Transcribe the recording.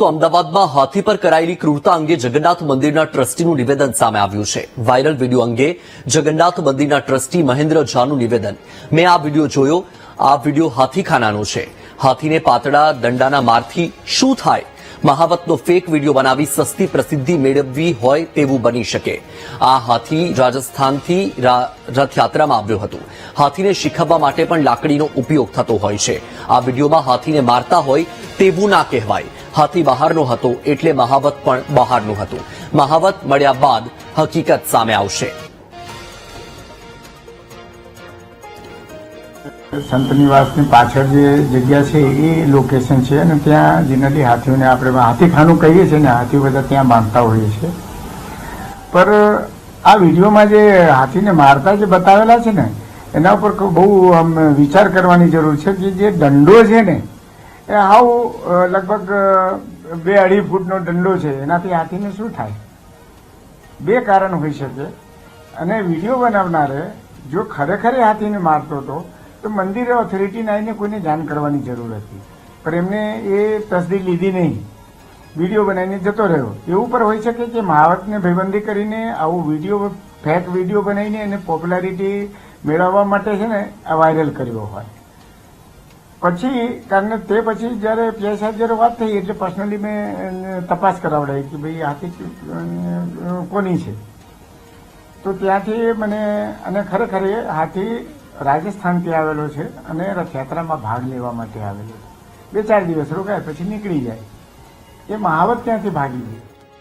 તો અમદાવાદમાં હાથી પર કરાયેલી ક્રૂરતા અંગે જગન્નાથ મંદિરના ટ્રસ્ટીનું નિવેદન સામે આવ્યું છે. વાયરલ વીડિયો અંગે જગન્નાથ મંદિરના ટ્રસ્ટી મહેન્દ્ર ઝાનું નિવેદન. મેં આ વીડિયો જોયો. આ વીડિયો હાથીખાનાનો છે. હાથીને પાતળા દંડાના મારથી શું થાય? મહાવતનો ફેક વીડિયો બનાવી સસ્તી પ્રસિદ્ધિ મેળવવી હોય તેવું બની શકે. આ હાથી રાજસ્થાનથી રથયાત્રામાં આવ્યો હતો. હાથીને શીખવવા માટે પણ લાકડીનો ઉપયોગ થતો હોય છે. આ વિડીયોમાં હાથીને મારતા હોય તેવું ના કહેવાય. હાથી બહારનો હતો એટલે મહાવત પણ બહારનું હતું. મહાવત મળ્યા બાદ હકીકત સામે આવશે. સંત નિવાસની પાછળ જે જગ્યા છે એ લોકેશન છે અને ત્યાં જનરલી હાથીઓને આપણે હાથીખાનું કહીએ છીએ ને હાથીઓ બધા ત્યાં બાંધતા હોઈએ છીએ. પર આ વિડીયોમાં જે હાથીને મારતા જે બતાવેલા છે ને, એના ઉપર બહુ આમ વિચાર કરવાની જરૂર છે કે જે દંડો છે ને એ હાવ લગભગ બે અઢી ફૂટનો દંડો છે. એનાથી હાથીને શું થાય? બે કારણ હોઈ શકે. અને વીડિયો બનાવનારે જો ખરેખર હાથીને મારતો હતો, તો મંદિરે ઓથોરિટીને આવીને કોઈને જાણ કરવાની જરૂર હતી. પણ એમને એ તસદી લીધી નહીં. વીડિયો બનાવીને જતો રહ્યો. એવું પણ હોઈ શકે કે મહાવતને ભયબંધી કરીને આવું વીડિયો ફેક વીડિયો બનાવીને એને પોપ્યુલારિટી મેળવવા માટે છે ને આ વાયરલ કર્યો હોય. પછી, કારણ કે તે પછી જ્યારે પીઆઈ સાહેબ જ્યારે વાત થઈ, એટલે પર્સનલી મેં તપાસ કરાવડાવી કે ભાઈ હાથી કોની છે. તો ત્યાંથી મને, અને ખરેખર એ હાથી રાજસ્થાનથી આવેલો છે અને રથયાત્રામાં ભાગ લેવા માટે આવેલો બે ચાર દિવસ રોકાય, પછી નીકળી જાય. એ મહાવત ત્યાંથી ભાગી ગઈ.